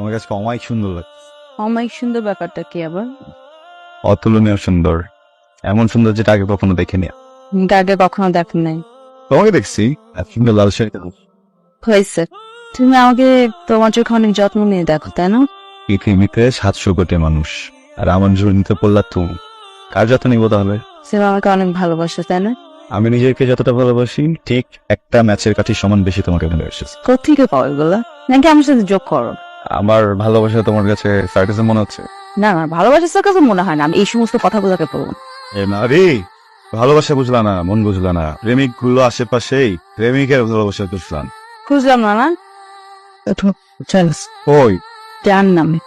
তোমার কাছে অমায়িক সুন্দর লাগে। অমায়িক সুন্দর ব্যাপারটা কি আবার? অতুলনীয় সুন্দর। এমন সুন্দর যেটা আগে কখনো দেখিনি। কিন্তু আগে কখনো দেখেন নাই। তোমাকে দেখছি। সুন্দর লাল শাড়িতে হয়েছে। তুমি আমাকে তোমার চোখে অনেক যত্ন নিয়ে দেখো তাই না? পৃথিবীতে সাতশো কোটি মানুষ। আর আমার জড়িতে পড়লা তুমি। কার যত্ন নিবো তাহলে? সে আমাকে অনেক ভালোবাসে তাই না? আমি নিজেকে যতটা ভালোবাসি ঠিক একটা ম্যাচের কাঠি সমান বেশি তোমাকে ভালোবাসি। কোথেকে পাও এগুলা? নাকি আমার সাথে যোগ করো? আমার ভালোবাসা তোমার কাছে সার্কাসে মনে হচ্ছে? না না ভালোবাসা সার্কাসে মনে হয় না। আমি এই সমস্ত কথা বোঝাতে বলব এ না রে ভালোবাসা বুঝলা না মন বুঝলা না। প্রেমিকগুলো আশেপাশেই প্রেমিকের ভালোবাসা বুঝলাম। খুঁজলাম না না? ওই জান নামে।